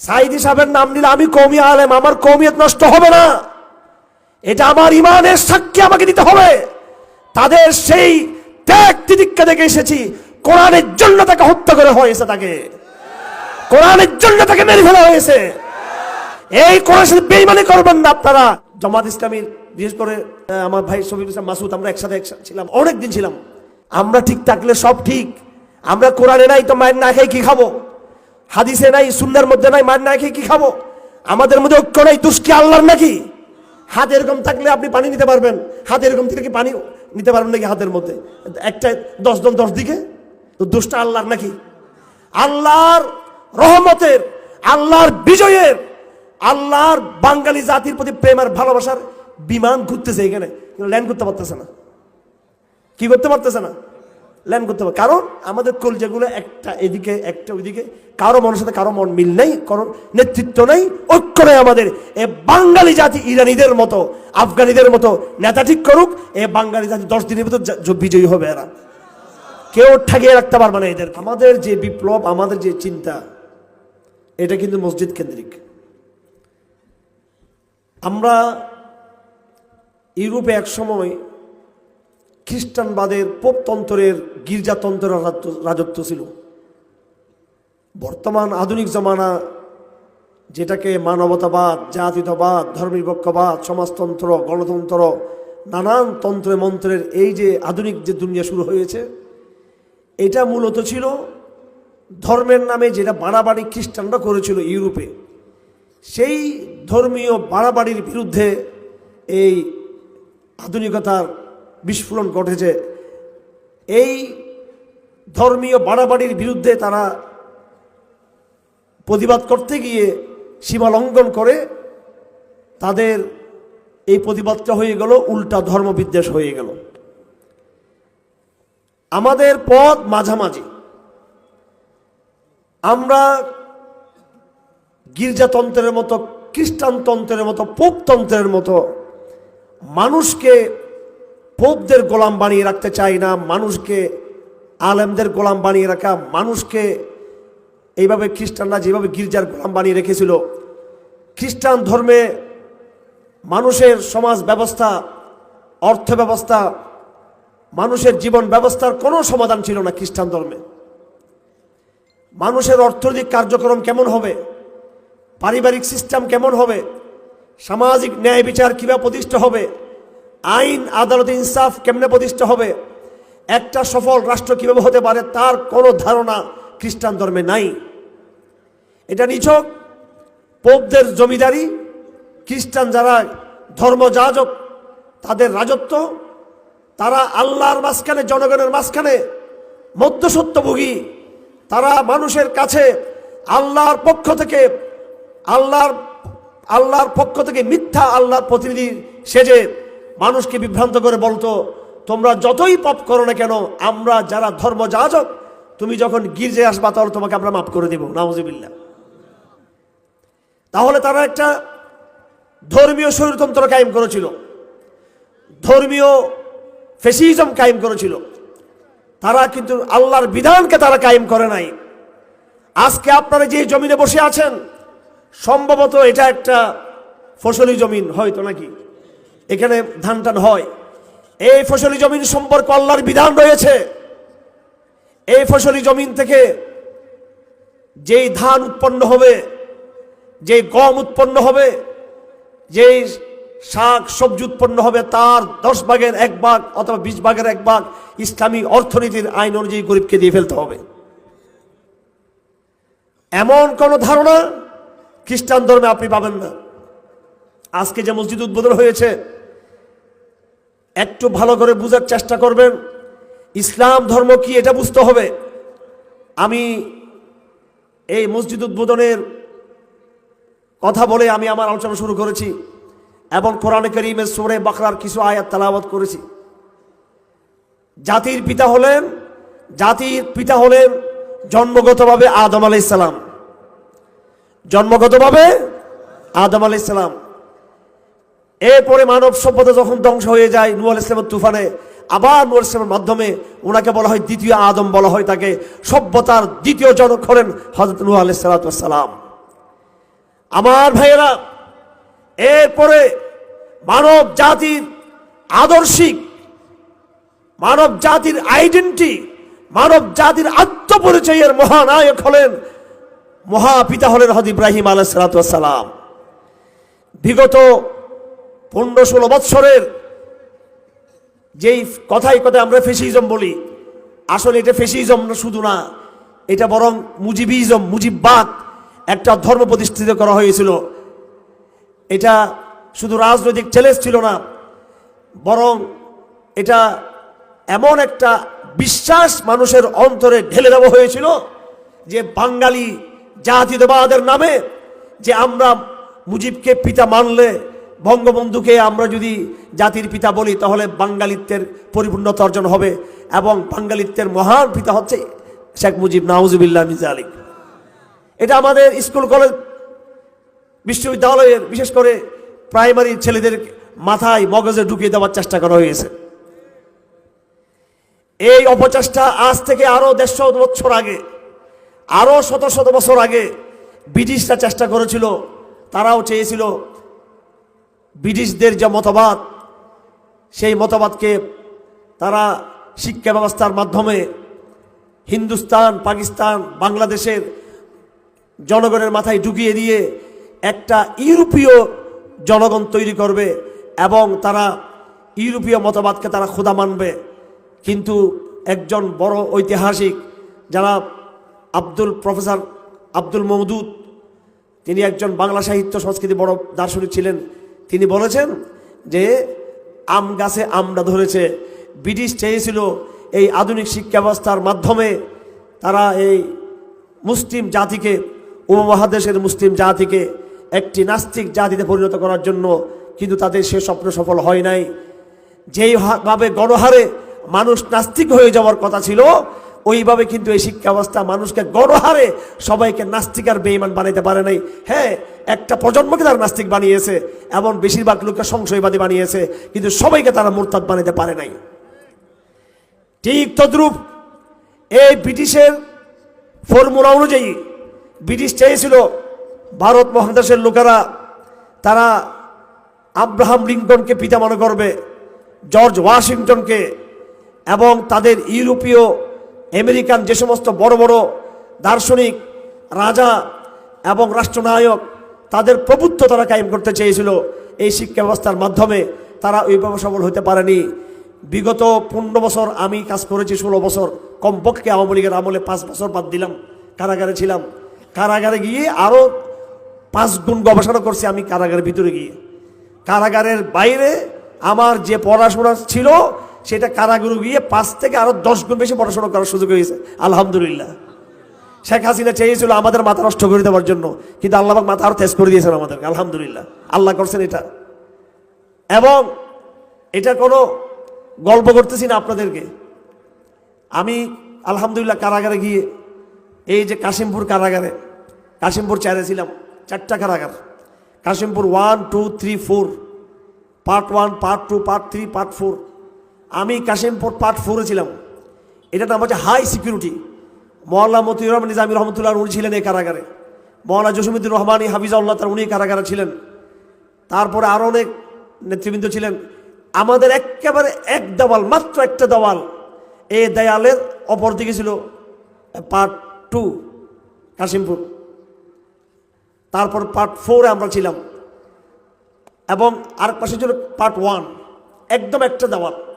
সাইদি সাহেবের নাম নিলে আমি কৌমি আলেম, আমার কৌমিয়ত নষ্ট হবে না। এটা আমার ইমানের সাক্ষী আমাকে দিতে হবে। তাদের সেই ত্যাগ তিতিক্ষা দেখে এসেছি। কোরআনের জন্য তাকে হত্যা করে হয়েছে তাকে। কোরআনের জন্য তাকে মেরে ফেলা হয়েছে। এই কোরআনের সাথে বেইমানি করবেন না আপনারা। জামাত ইসলামীর, বিশেষ করে আমার ভাই শফিক ইসলাম মাসুদ, আমরা একসাথে একসাথে ছিলাম অনেক দিন ছিলাম। আমরা ঠিক থাকলে সব ঠিক। আমরা কোরআনে নাই তো মায়ের না খেয়ে কি খাব? হাদিসে নাই, সুন্নার মধ্যে নাই মায়ের না খেয়ে কি খাব? আমাদের মধ্যে ঐক্য নাই দুষ্কি আল্লাহর নাকি? হাত এরকম থাকলে আপনি পানি নিতে পারবেন। হাত এরকম থেকে কি পানি নিতে পারবেন নাকি হাতের মধ্যে? একটা দশ জন দশ দিকে? তো দুষ্টা আল্লাহর নাকি? আল্লাহর রহমতের, আল্লাহর বিজয়ের, আল্লাহর বাঙালি জাতির প্রতি প্রেম আর ভালোবাসার বিমান ঘুরতেছে এখানে। ল্যান্ড করতে পারতেছে না। কি করতে পারতেছে না? ল্যান্ড করতে পারে কারণ আমাদের কলজাগুলো একটা এদিকে, একটা ওইদিকে, কারও মনের সাথে কারও মন মিল নেই কারণ নেতৃত্ব নেই, ঐক্য নেই আমাদের। এ বাঙালি জাতি ইরানিদের মতো, আফগানিদের মতো, নেতা ঠিক করুক, এ বাঙালি জাতি দশ দিনের ভিতর বিজয়ী হবে এরা। কেউ ঠাকিয়ে রাখতে পারবে না এদের। আমাদের যে বিপ্লব, আমাদের যে চিন্তা, এটা কিন্তু মসজিদ কেন্দ্রিক। আমরা ইউরোপে এক সময় খ্রিস্টানবাদের পোপতন্ত্রের গির্জাতন্ত্রের রাজত্ব- ছিল। বর্তমান আধুনিক জমানা যেটাকে মানবতাবাদ জাতীয়তাবাদ ধর্মনিরপেক্ষবাদ, সমাজতন্ত্র, গণতন্ত্র, নানান তন্ত্রে মন্ত্রের এই যে আধুনিক যে দুনিয়া শুরু হয়েছে, এটা মূলত ছিল ধর্মের নামে যেটা বাড়াবাড়ি খ্রিস্টানরা করেছিল ইউরোপে। সেই ধর্মীয় বাড়াবাড়ির বিরুদ্ধে এই আধুনিকতার বিস্ফোরণ ঘটেছে। এই ধর্মীয় বাড়াবাড়ির বিরুদ্ধে তারা প্রতিবাদ করতে গিয়ে সীমা লঙ্ঘন করে। তাদের এই প্রতিবাদটা হয়ে গেল, উল্টা ধর্মবিদ্বেষ হয়ে গেল। আমাদের পথ মাঝামাঝি। আমরা গির্জাতন্ত্রের মতো, খ্রিস্টানতন্ত্রের মতো, পোপতন্ত্রের মতো মানুষকে পোপদের গোলাম বানিয়ে রাখতে চাই না, মানুষকে, আলেমদের গোলাম বানিয়ে রাখা, মানুষকে এইভাবে খ্রিস্টানরা যেভাবে গির্জার গোলাম বানিয়ে রেখেছিল। খ্রিস্টান ধর্মে মানুষের সমাজ ব্যবস্থা, অর্থ ব্যবস্থা, মানুষের জীবন ব্যবস্থার কোনো সমাধান ছিল না খ্রিস্টান ধর্মে। মানুষের অর্থনৈতিক কার্যক্রম কেমন হবে? পারিবারিক সিস্টেম কেমন হবে? সামাজিক ন্যায় বিচার কীভাবে প্রতিষ্ঠা হবে? আইন, আদালত, ইনসাফ কেমনে প্রতিষ্ঠা হবে? একটা সফল রাষ্ট্র কীভাবে হতে পারে তার কোনো ধারণা খ্রিস্টান ধর্মে নাই। এটা নিছক পোপদের জমিদারি, খ্রিস্টান যারা ধর্মযাজক তাদের রাজত্ব, তারা আল্লাহর মাঝখানে, জনগণের মাঝখানে মধ্যসত্যভোগী, তারা মানুষের কাছে আল্লাহর পক্ষ থেকে, আল্লাহর আল্লাহর পক্ষ থেকে মিথ্যা আল্লাহর প্রতিনিধি সেজে মানুষকে বিভ্রান্ত করে বলতো, তোমরা যতই পাপ করো না কেন, আমরা যারা ধর্ম যাজক তুমি যখন গির্জে আসবা, তাহলে তোমাকে আমরা মাফ করে দেব। নাউজিবিল্লা তাহলে তারা একটা ধর্মীয় শরীরতন্ত্র কায়েম করেছিল। ধর্মীয় ফেসিজম কায়েম করেছিল। তারা কিন্তু আল্লাহর বিধানকে তারা কায়েম করে নাই। আজকে আপনারা যে জমিনে বসে আছেন, সম্ভবত এটা একটা ফসলি জমিন, হয়তো নাকি? এখানে ধান টান হয়। এই ফসলি জমিন সম্পর্কে আল্লাহর বিধান রয়েছে। এই ফসলি জমিন থেকে যেই ধান উৎপন্ন হবে, যেই গম উৎপন্ন হবে, যেই শাক, সবজি উৎপন্ন হবে, তার দশ ভাগের এক ভাগ অথবা বিশ ভাগের এক ভাগ ইসলামী অর্থনীতির আইন অনুযায়ী গরিবকে দিয়ে ফেলতে হবে। এমন কোন ধারণা খ্রিস্টান ধর্মে আপনি পাবেন না। আজকে যে মসজিদ উদ্বোধন হয়েছে একটু ভালো করে বুঝার চেষ্টা করবেন। ইসলাম ধর্ম কি এটা বুঝতে হবে। আমি এই মসজিদ উদ্বোধনের কথা বলে আমি আমার আলোচনা শুরু করেছি এবং কোরআনে করিমের সোরে বাকরার কিছু আয়াত তালাবাত করেছি। জাতির পিতা হলেন, জাতির পিতা হলেন জন্মগতভাবে আদম আলাইসালাম জন্মগতভাবে আদম আলাইসালাম এরপরে মানব সভ্যতা যখন ধ্বংস হয়ে যায় নূর আল ইসলামের তুফানে, আবার নূর ইসলামের মাধ্যমে ওনাকে বলা হয় দ্বিতীয় আদম বলা হয় তাকে। সভ্যতার দ্বিতীয় জনক হলেন হজরত নূহ আলাইসালাম আমার ভাইয়েরা, এরপরে মানব জাতির আদর্শিক, মানব জাতির আইডেন্টি, মানব জাতির আত্মপরিচয়ের মহানায়ক হলেন মহাপিতা হলেন হদ ইব্রাহিম আলাইসালাম বিগত পনেরো ষোলো বৎসরের যেই কথাই কথায় আমরা ফেসিজম বলি, আসলে এটা ফেসিজম শুধু না, এটা বরং মুজিবিজম মুজিববাদ একটা ধর্ম প্রতিষ্ঠিত করা হয়েছিল। এটা শুধু রাজনৈতিক চ্যালেঞ্জ ছিল না, বরং এটা এমন একটা বিশ্বাস মানুষের অন্তরে ঢেলে দেওয়া হয়েছিল যে বাঙালি জাতীয়তাবাদের নামে যে আমরা মুজিবকে পিতা মানলে বঙ্গবন্ধুকে আমরা যদি জাতির পিতা বলি, তাহলে বাঙালিত্বের পরিপূর্ণতা অর্জন হবে এবং বাঙালিত্বের মহান পিতা হচ্ছে শেখ মুজিব। নাউজুবিল্লাহ মির্জা আলী এটা আমাদের স্কুল, কলেজ, বিশ্ববিদ্যালয়ের, বিশেষ করে প্রাইমারি ছেলেদের মাথায়, মগজে ঢুকিয়ে দেওয়ার চেষ্টা করা হয়েছে এই অপচেষ্টা আজ থেকে আরও দেড়শো বছর আগে, আরও শত শত বছর আগে ব্রিটিশরা চেষ্টা করেছিল, তারাও চেয়েছিল ব্রিটিশদের যে মতবাদ, সেই মতবাদকে তারা শিক্ষা ব্যবস্থার মাধ্যমে হিন্দুস্তান, পাকিস্তান, বাংলাদেশের জনগণের মাথায় ঢুকিয়ে দিয়ে একটা ইউরোপীয় জনগণ তৈরি করবে এবং তারা ইউরোপীয় মতবাদকে তারা খোদা মানবে। কিন্তু একজন বড় ঐতিহাসিক যারা আব্দুল, প্রফেসর আব্দুল মমদুদ তিনি একজন বাংলা সাহিত্য সংস্কৃতি বড় দার্শনিক ছিলেন তিনি বলেছেন যে আম গাছে আমটা ধরেছে। ব্রিটিশ চেয়েছিল এই আধুনিক শিক্ষা ব্যবস্থার মাধ্যমে তারা এই মুসলিম জাতিকে, উপমহাদেশের মুসলিম জাতিকে একটি নাস্তিক জাতিতে পরিণত করার জন্য কিন্তু তাদের সে স্বপ্ন সফল হয় নাই। যেইভাবে গণহারে মানুষ নাস্তিক হয়ে যাওয়ার কথা ছিল ওইভাবে কিন্তু এই শিক্ষা ব্যবস্থা মানুষকে গণহারে সবাইকে নাস্তিক আর বেইমান বানাইতে পারে নাই। হ্যাঁ একটা প্রজন্মকে তারা নাস্তিক বানিয়েছে এবং বেশিরভাগ লোককে সংশয়বাদী বানিয়েছে, কিন্তু সবাইকে তারা মোরতাদ বানাইতে পারে নাই। ঠিক তদ্রূপ এই ব্রিটিশের ফর্মুলা অনুযায়ী ব্রিটিশ চেয়েছিল ভারত মহাদেশের লোকেরা তারা আব্রাহাম লিঙ্কনকে পিতা মনে করবে, জর্জ ওয়াশিংটনকে এবং তাদের ইউরোপীয় আমেরিকান যে সমস্ত বড় বড় দার্শনিক, রাজা এবং রাষ্ট্রনায়ক, তাদের প্রভুত্ব তারা কায়েম করতে চেয়েছিল। এই শিক্ষা ব্যবস্থার মাধ্যমে তারা ওইভাবে সফল হতে পারেনি। বিগত পনেরো বছর আমি কাজ করেছি, ষোলো বছর। কমপক্ষে আওয়ামী লীগের আমলে পাঁচ বছর বাদ দিলাম, কারাগারে ছিলাম। কারাগারে গিয়ে আরও পাঁচ গুণ গবেষণা করছি আমি কারাগারের ভিতরে গিয়ে। কারাগারের বাইরে আমার যে পড়াশোনা ছিল সেটা কারাগারে গিয়ে পাঁচ থেকে আরও দশ গুণ বেশি পড়াশোনা করার সুযোগ হয়েছে। আলহামদুলিল্লাহ। শেখ হাসিনা চেয়েছিল আমাদের মাথা নষ্ট করে দেওয়ার জন্য, কিন্তু আল্লাহ মাথা আরও তেজ করে দিয়েছেন আমাদেরকে। আলহামদুলিল্লাহ। আল্লাহ করছেন এটা। এবং এটা কোনো গল্প করতেছি না আপনাদেরকে। আমি আলহামদুলিল্লাহ কারাগারে গিয়ে, এই যে কাশিমপুর কারাগারে, কাশিমপুর চারে ছিলাম, চারটা কারাগার। Kashimpur one two three four part one part two part three part four আমি কাশিমপুর পার্ট ফোরে ছিলাম। এটার নাম হচ্ছে হাই সিকিউরিটি মহল্লা মতিউর রহমান নিজামী রহমতুল্লাহ উনি ছিলেন এই কারাগারে। মহল্লা জসিমুদ্দিন রহমানি, হাফিজাউল্লাহ তার উনি কারাগারে ছিলেন। তারপরে আরও অনেক নেতৃবৃন্দ ছিলেন। আমাদের একেবারে এক দেওয়াল, মাত্র একটা দেওয়াল, এই দেয়ালের অপর দিকে ছিল পার্ট টু কাশিমপুর। তারপর পার্ট ফোরে আমরা ছিলাম। এবং আর পাশে ছিল পার্ট ওয়ান একদম একটা দেওয়াল।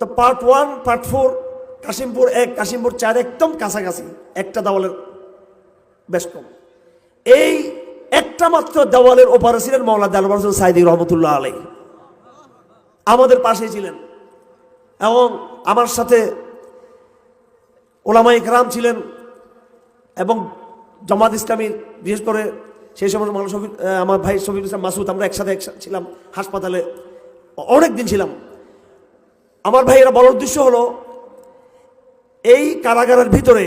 তো part one part four Kashimpur এক কাশিমপুর চার একদম কাছাকাছি, একটা দেওয়ালের বেশ কম। এই একটা মাত্র দেওয়ালের ওপারে ছিলেন মৌলা দেলবার হোসেন সাইদি রহমতুল্লাহ আলাই আমাদের পাশেই ছিলেন। এবং আমার সাথে ওলামা ইকরাম ছিলেন এবং জামাত ইসলামীর, বিশেষ করে সেই সময় মানুষ আমার ভাই শফিক ইসলাম মাসুদ, আমরা একসাথে একসাথে ছিলাম হাসপাতালে। অনেক দিন ছিলাম। আমার ভাইয়েরা বলার উদ্দেশ্য হলো, এই কারাগারের ভিতরে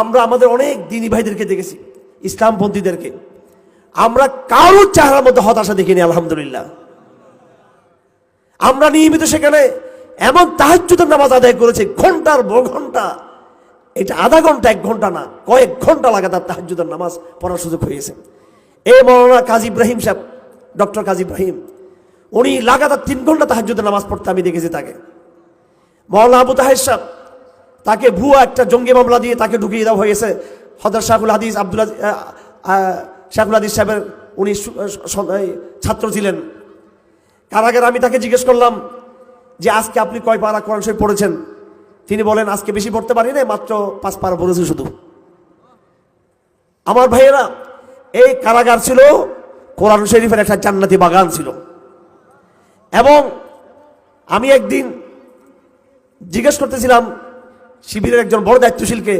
আমরা আমাদের অনেক দিনী ভাইদেরকে দেখেছি, ইসলামপন্থীদেরকে। আমরা কারোর চেহারার মধ্যে হতাশা দেখিনি, আলহামদুলিল্লাহ। আমরা নিয়মিত সেখানে এমন তাহাজ্জুদের নামাজ আদায় করেছি, ঘণ্টার ব ঘণ্টা। এটা আধা ঘণ্টা, এক ঘণ্টা না, কয়েক ঘণ্টা লাগাতার তাহাজ্জুদের নামাজ পড়ার সুযোগ হয়েছে এই মৌলানা কাজী ইব্রাহিম সাহেব, ডক্টর কাজী ইব্রাহিম উনি লাগাতার তিন ঘণ্টা তাহাজ্জুদের নামাজ পড়তে, আমি দেখেছি তাকে। মৌলানা আবু তাহের সাহেব, তাকে ভুয়া একটা জঙ্গি মামলা দিয়ে তাকে ঢুকিয়ে দেওয়া হয়েছে। হজর শাহুল হাদিস আব্দুল শাহুল হাদিস সাহেবের উনি ছাত্র ছিলেন। কারাগারে আমি তাকে জিজ্ঞেস করলাম যে, আজকে আপনি কয় পারা কোরআন শরীফ পড়েছেন? তিনি বলেন, আজকে বেশি পড়তে পারি না মাত্র পাঁচ পারা পড়েছি শুধু। আমার ভাইয়েরা, এই কারাগার ছিল কোরআন শরীফের একটা জান্নাতি বাগান ছিল। এবং আমি একদিন জিজ্ঞেস করতেছিলাম শিবিরের একজন বড় দায়িত্বশীলকে,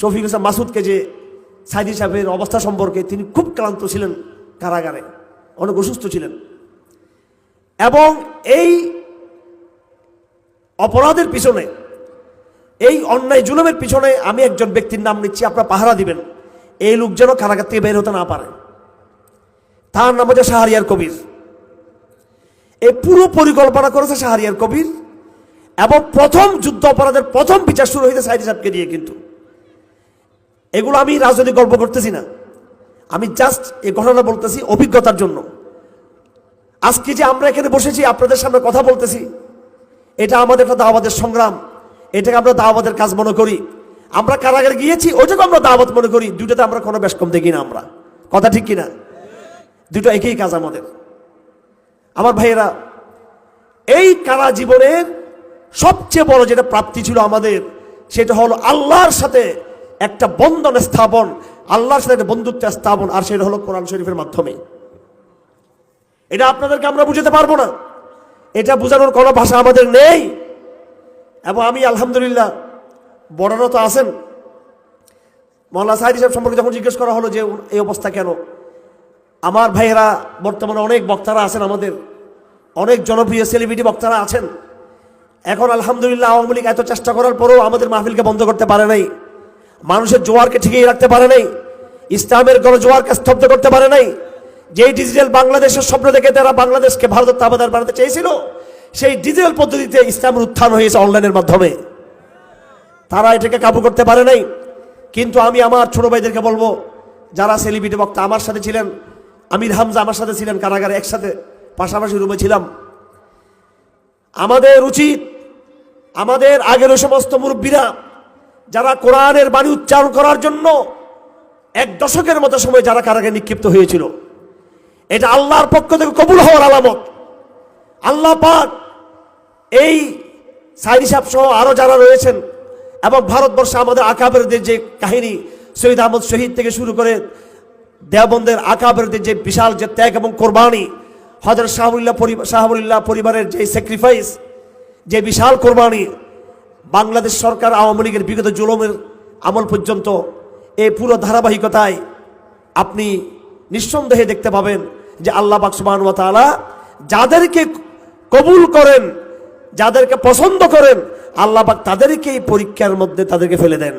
শফিক হোসেন মাসুদকে যে সাইদি সাহেবের অবস্থা সম্পর্কে তিনি খুব ক্লান্ত ছিলেন কারাগারে, অনেক অসুস্থ ছিলেন। এবং এই অপরাধের পিছনে, এই অন্যায় জুলুমের পিছনে আমি একজন ব্যক্তির নাম নিচ্ছি, আপনারা পাহারা দিবেন। এই লোক যেন কারাগার থেকে বের হতে না পারে। তার নাম হচ্ছে শাহরিয়ার কবির। এই পুরো পরিকল্পনা করেছে শাহরিয়ার কবির। এবং প্রথম যুদ্ধ অপরাধের প্রথম বিচার শুরু হয়েছে সাইদি সাহেবকে দিয়ে কিন্তু। এগুলো আমি রাজনৈতিক গল্প করতেছি না। আমি জাস্ট এই ঘটনা বলতেছি অভিজ্ঞতার জন্য। আজকে যে আমরা এখানে বসেছি, আপনাদের সামনে কথা বলতেছি, এটা আমাদের একটা দাওয়াতের সংগ্রাম। এটাকে আমরা দাওয়াতের কাজ মনে করি। আমরা কারাগারে গিয়েছি, ওইটাকে আমরা দাওয়াত মনে করি। দুইটাতে আমরা কোনো বেশ কম দেখি না আমরা। কথা ঠিক কিনা? দুটো একই কাজ আমাদের। আমার ভাইয়েরা, এই কারা জীবনের সবচেয়ে বড় যেটা প্রাপ্তি ছিল আমাদের, সেটা হলো আল্লাহর সাথে একটা বন্ধন স্থাপন, আল্লাহর সাথে একটা বন্ধুত্ব স্থাপন, আর সেটা হলো কোরআন শরীফের মাধ্যমে। এটা আপনাদেরকে আমরা বুঝাতে পারব না। এটা বোঝানোর কোনো ভাষা আমাদের নেই। এবং আমি, আলহামদুলিল্লাহ, বড়রা তো আছেন। মোল্লা সাহিদ সাহেব সম্পর্কে যখন জিজ্ঞেস করা হলো যে, এই অবস্থা কেন? আমার ভাইয়েরা, বর্তমানে অনেক বক্তারা আছেন আমাদের। অনেক জনপ্রিয় সেলিব্রিটি বক্তারা আছেন। এখন আলহামদুলিল্লাহ আওয়ামী লীগ এত চেষ্টা করার পরেও আমাদের মাহফিলকে বন্ধ করতে পারে নাই। মানুষের জোয়ারকে ঠিকই রাখতে পারে নাই। ইসলামের গণজোয়ারকে স্তব্ধ করতে পারে নাই। যেই ডিজিটাল বাংলাদেশের স্বপ্ন দেখে তারা বাংলাদেশকে ভারতের তাবাদার বানাতে চেয়েছিল, সেই ডিজিটাল পদ্ধতিতে ইসলামের উত্থান হয়েছে অনলাইনের মাধ্যমে। তারা এটাকে কাবু করতে পারে নাই। কিন্তু আমি আমার ছোট ভাইদেরকে বলব, যারা সেলিব্রিটি বক্তা আমার সাথে ছিলেন, আমির হামজা আমার সাথে ছিলেন কারাগারে একসাথে। পাশাপাশি রুমে ছিলাম। আমাদের উচিত, আমাদের আগের ওই সমস্ত মুরব্বীরা যারা কোরআনের বাণী উচ্চারণ করার জন্য এক দশকের মতো সময় যারা কারাগারে নিক্ষিপ্ত হয়েছিল, এটা আল্লাহর পক্ষ থেকে কবুল হওয়ার আলামত। আল্লাহ পাক এই সাইদি সাহেব সহ আরও যারা রয়েছেন এবং ভারতবর্ষে আমাদের আকাবেরদের যে কাহিনী, শহীদ আহমদ শহীদ থেকে শুরু করে দেওবন্দের আকাবেরদের যে বিশাল যে ত্যাগ এবং কোরবানি হজরত শাহবুল্লাহ শাহবুল্লাহ পরিবারের যে স্যাক্রিফাইস যে বিশাল কোরবানি, বাংলাদেশ সরকার আওয়ামী লীগের বিগত জুলমের আমল পর্যন্ত এই পুরো ধারাবাহিকতায় আপনি নিঃসন্দেহে দেখতে পাবেন যে আল্লাহ বাকসুমান তাআলা যাদেরকে কবুল করেন, যাদেরকে পছন্দ করেন, আল্লাহ তাদেরকে এই পরীক্ষার মধ্যে তাদেরকে ফেলে দেন।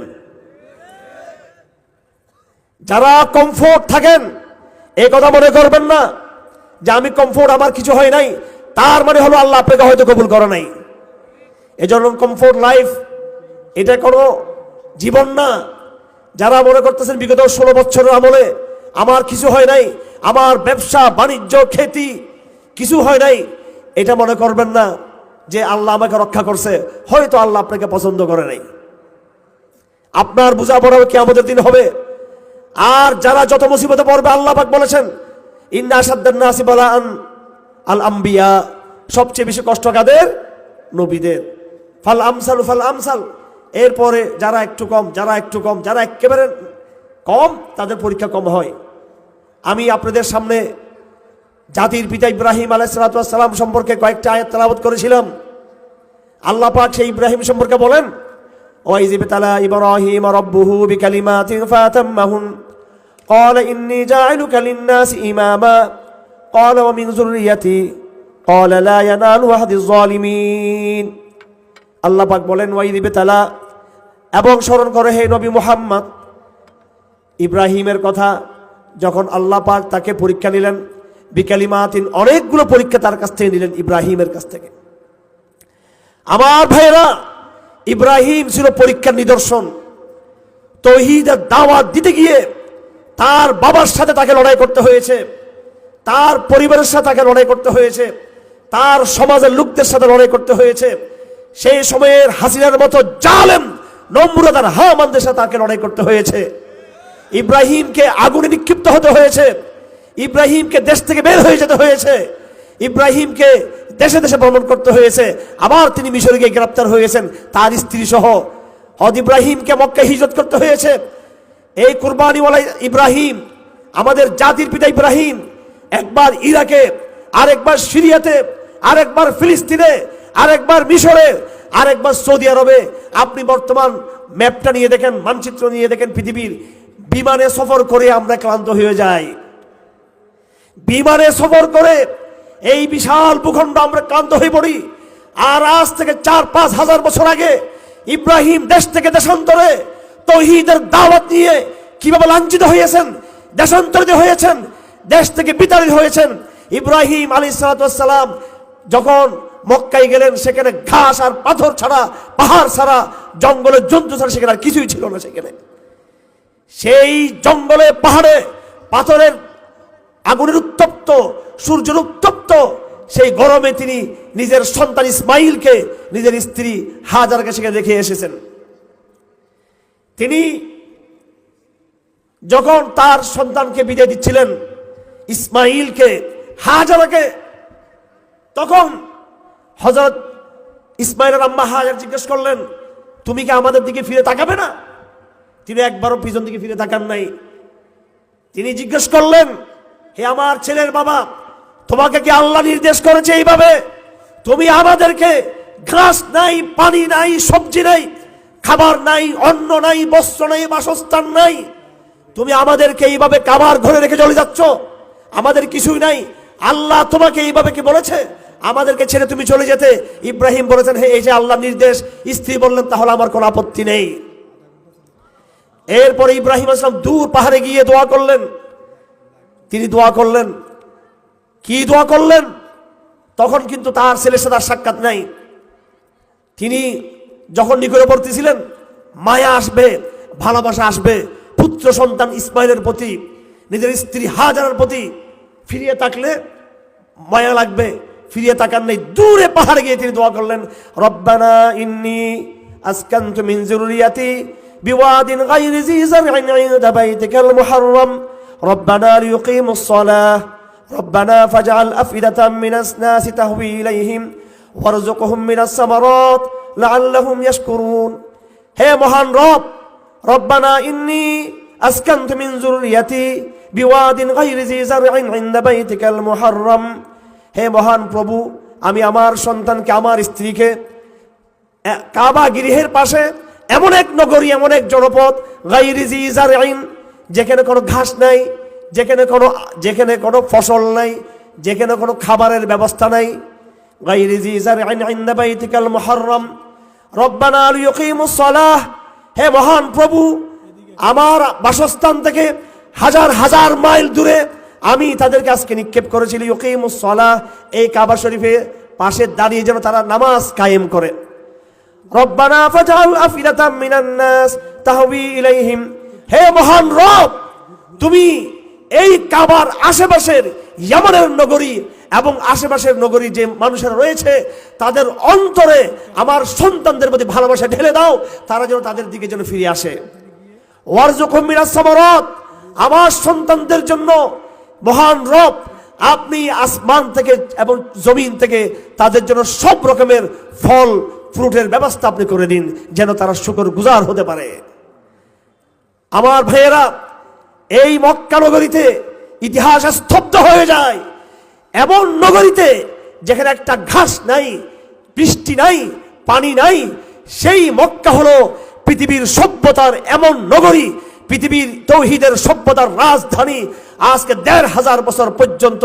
যারা কমফোর্ট থাকেন এই কথা মনে করবেন না। যে আমি কমফোর্ট আমার কিছু হয় নাই, তার মানে হলো আল্লাহ আপনাকে হয়তো কবুল করে নাই। এজন্য কমফোর্ট লাইফ এটা কোনো জীবন না। যারা মনে করতেছেন বিগত ষোলো বছরের আমলে আমার কিছু হয় নাই, আমার ব্যবসা, বাণিজ্য, খেতি কিছু হয় নাই, এটা মনে করবেন না যে আল্লাহ আমাকে রক্ষা করছে। হয়তো আল্লাহ আপনাকে পছন্দ করে নাই। আপনার বোঝাপড়া কি আমাদের দিন হবে। আর যারা যত মুসিবতে পড়বে, আল্লাহ পাক বলেছেন ইন্না সাদ্দান্নাসি বালাআন আল আম্বিয়া, সবচেয়ে বেশি কষ্ট কাদের? নবীদের। ফাল আমসাল ফাল আমসাল। এরপরে যারা একটু কম, যারা একটু কম, যারা একেবারে কম, তাদের পরীক্ষা কম হয়। আমি আপনাদের সামনে জাতির পিতা ইব্রাহিম আলাইসালাম সম্পর্কে কয়েকটা আয়াত তালাবত করেছিলাম। আল্লাহ পাক সেই ইব্রাহিম সম্পর্কে বলেন ওয়াইজ ইবতালা ইব্রাহিম রব্বুহু বিকালিমাতিন ফাতাম্মাহুন। قال إني جاعلك للناس إماما قال ومن ذريتي قال لا ينال أحد الظالمين আল্লাহ পাক বলেন ওয়াইদ ইবতালা এবং স্মরণ করে হে নবী মুহাম্মদ ইব্রাহিমের কথা যখন আল্লাহ পাক তাকে পরীক্ষা নিলেন বিকালিমাতিন অনেকগুলো পরীক্ষা তার কাছ থেকে নিলেন ইব্রাহিমের কাছ থেকে আমার ভাইরা ইব্রাহিম ছিল পরীক্ষার নিদর্শন তৌহিদের দাওয়াত দিতে গিয়ে তার বাবার সাথে তাকে লড়াই করতে হয়েছে। তার পরিবারের সাথে তাকে লড়াই করতে হয়েছে। তার সমাজের লোকদের সাথে লড়াই করতে হয়েছে। সেই সময়ের হাসিনার মতো জালেম, নম্রতার হামানদের সাথে তাকে লড়াই করতে হয়েছে। ইব্রাহিমকে আগুনে নিক্ষিপ্ত হতে হয়েছে। ইব্রাহিমকে দেশ থেকে বের হয়ে যেতে হয়েছে। ইব্রাহিমকে দেশে দেশে ভ্রমণ করতে হয়েছে। আবার তিনি মিশরে গিয়ে গ্রেপ্তার হয়েছেন। তার স্ত্রী সহ হদ ইব্রাহিমকে মক্কা হিজরত করতে হয়েছে। এই কুরবানিওয়ালা ইব্রাহিম, আমাদের জাতির পিতা ইব্রাহিম, একবার ইরাকে, আরেকবার সিরিয়াতে, আরেকবার ফিলিস্তিনে, আরেকবার মিশরে, আরেকবার সৌদি আরবে। আপনি বর্তমান ম্যাপটা নিয়ে দেখেন, মানচিত্র নিয়ে দেখেন পৃথিবীর। বিমানে সফর করে আমরা ক্লান্ত হয়ে যাই। বিমানে সফর করে এই বিশাল ভূখণ্ড আমরা ক্লান্ত হয়ে পড়ি। আর আজ থেকে চার পাঁচ হাজার বছর আগে ইব্রাহিম দেশ থেকে দেশান্তরে তৌহিদের দাওয়াত নিয়ে কীভাবে লাঞ্ছিত হয়েছেন, দেশান্তরিত হয়েছেন, দেশ থেকে বিতাড়িত হয়েছেন, ইব্রাহিম আলী সালাম যখন মক্কায় গেলেন, সেখানে ঘাস আর পাথর ছাড়া, পাহাড় ছাড়া, জঙ্গলের জন্তু ছাড়া সেখানে আর কিছুই ছিল না সেখানে। সেই জঙ্গলে, পাহাড়ে পাথরের আগুনের উত্তপ্ত, সূর্যের উত্তপ্ত, সেই গরমে তিনি নিজের সন্তান ইসমাইলকে, নিজের স্ত্রী হাজারকে সেখানে রেখে এসেছেন। তিনি যখন তার সন্তানকে বিদায় দিচ্ছিলেন ইসমাইলকে হাজারাকে, তখন হজরত ইসমাইলের আম্মা হাজার জিজ্ঞেস করলেন, তুমি কি আমাদের দিকে ফিরে তাকাবে না? তিনি একবারও পিছন দিকে ফিরে তাকান নাই। তিনি জিজ্ঞেস করলেন, হে আমার ছেলের বাবা, তোমাকে কি আল্লাহ নির্দেশ করেছে এইভাবে? তুমি আমাদেরকে ঘাস নাই, পানি নাই, সবজি নাই খাবার নাই, অন্ন নাই, বস্ত্র নাই, বাসস্থান নাই। তুমি আমাদেরকে এইভাবে কাবার ঘরে রেখে চলে যাচ্ছ। আমাদের কিছুই নাই। আল্লাহ তোমাকে এইভাবে কি বলেছে? আমাদেরকে ছেড়ে তুমি চলে যেতে। ইব্রাহিম বলেছেন, হে, এই যে আল্লাহ নির্দেশ, স্ত্রী বললেন, তাহলে আমার কোনো আপত্তি নেই। এরপরে ইব্রাহিম আসলাম দূর পাহাড়ে গিয়ে দোয়া করলেন। তিনি দোয়া করলেন। কি দোয়া করলেন? তখন কিন্তু তার ছেলের সাথে আর সাক্ষাৎ নাই। তিনি যখন নিকটবর্তী ছিলেন মায়া আসবে ভালোবাসা আসবে পুত্র সন্তান ইসমাইলের প্রতি নিজের স্ত্রী হাজারের প্রতি ফিরিয়ে তাকলে মায়া লাগবে ফিরিয়ে তাকান নেই দূরে পাহাড়ে গিয়ে তিনি দোয়া করলেন রব্বানা ইন্নি আসকান্তু মিন যুররিয়াতি বিওয়াদিন গায়রি জি জার'ইন ইনদা বাইতিকাল মুহাররম রব্বানা লিয়ুকিমুস সালাহ ربنا فاجعل أفئدة من الناس تهوي إليهم وارزقهم من الثمرات লাআল্লাহুম ইয়াশকুরুন। হে মহান রব, রব্বানা ইন্নি আসকান্তু মিন যুররিয়াতি বিওয়াদিন গায়রি জি যারইন ইনদা বাইতিকাল মুহাররাম। হে মহান প্রভু, আমি আমার সন্তানকে, আমার স্ত্রীকে কাবা গৃহের পাশে এমন এক নগরী, এমন এক জনপদ গাইরি জি ইজারাইন যেখানে কোনো ঘাস নাই, যেখানে কোনো যেখানে কোনো ফসল নাই, যেখানে কোনো খাবারের ব্যবস্থা নাই। গাইরি জি ইজারাইন আইন্দা বাইতিকাল মুহাররাম। রব্বানা হে মহান প্রভু, আমার বাসস্থান থেকে হাজার হাজার মাইল দূরে আমি তাদেরকে আজকে নিক্ষেপ করেছিল ইউকিমুস সালাহ। এই কাবা শরীফের পাশে দাঁড়িয়ে যেন তারা নামাজ কায়েম করে। রব্বানা তাহবি ইলাইহিম। হে মহান রব, তুমি এই কাবার আশেপাশের ইয়ামানের নগরী এবং আশেপাশের নগরী যে মানুষেরা রয়েছে, তাদের অন্তরে আমার সন্তানদের প্রতি ভালোবাসা ঢেলে দাও, তারা যেন তাদের দিকে যেন ফিরে আসে। আমার সন্তানদের জন্য মহান রব, আপনি আসমান থেকে এবং জমিন থেকে তাদের জন্য সব রকমের ফল, ফ্রুটের ব্যবস্থা আপনি করে দিন, যেন তারা শুকর গুজার হতে পারে। আমার ভাইয়েরা এই মক্কা নগরীতে ইতিহাস স্তব্ধ হয়ে যায়। এমন নগরীতে যেখানে একটা ঘাস নাই, বৃষ্টি নাই, পানি নাই, সেই মক্কা হলো পৃথিবীর সভ্যতার এমন নগরী, পৃথিবীর তৌহিদের সভ্যতার রাজধানী। আজকে দেড় হাজার বছর পর্যন্ত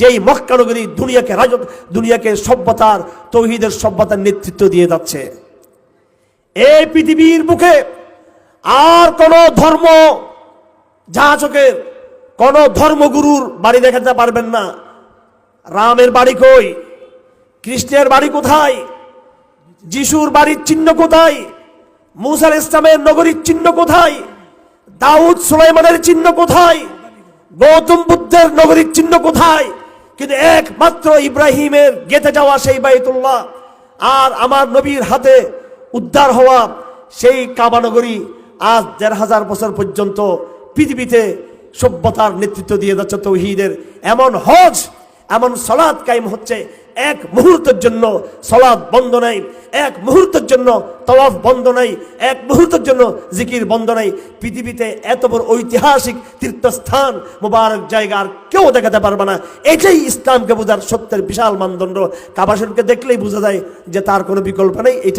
যেই মক্কা নগরী দুনিয়াকে রাজ দুনিয়াকে সভ্যতার, তৌহিদের সভ্যতার নেতৃত্ব দিয়ে যাচ্ছে। এই পৃথিবীর বুকে আর কোন ধর্ম যাচকের কোন ধর্মগুরুর বাড়ি দেখাতে পারবেন না। রামের বাড়ি কই? কৃষ্ণের বাড়ি কোথায়? যিশুর বাড়ির চিহ্ন কোথায়? মুসার ইসলামের নগরীর চিহ্ন কোথায়? দাউদ সুলাইমানের চিহ্ন কোথায়? গৌতম বুদ্ধের নগরীর চিহ্ন কোথায়? কিন্তু একমাত্র ইব্রাহিমের গেতে যাওয়া সেই বাইতুল্লাহ আর আমার নবীর হাতে উদ্ধার হওয়া সেই কাবানগরী আজ দেড় হাজার বছর পর্যন্ত পৃথিবীতে সভ্যতার নেতৃত্ব দিয়ে যাচ্ছে তৌহিদের। এমন হজ, এমন সলাদ কায়েম হচ্ছে। এক মুহূর্তের জন্য সলাদ বন্ধ নাই। এক মুহূর্তের জন্য তওয়াফ বন্ধ নাই। এক মুহূর্তের জন্য জিকির বন্ধ নাই। পৃথিবীতে এত বড় ঐতিহাসিক তীর্থস্থান, মোবারক জায়গা আর কেউ দেখাতে পারবে না। এটাই ইসলামকে বোঝার সত্যের বিশাল মানদণ্ড। কাবা শরীফকে দেখলেই বোঝা যায় যে তার কোনো বিকল্প নেই। এটা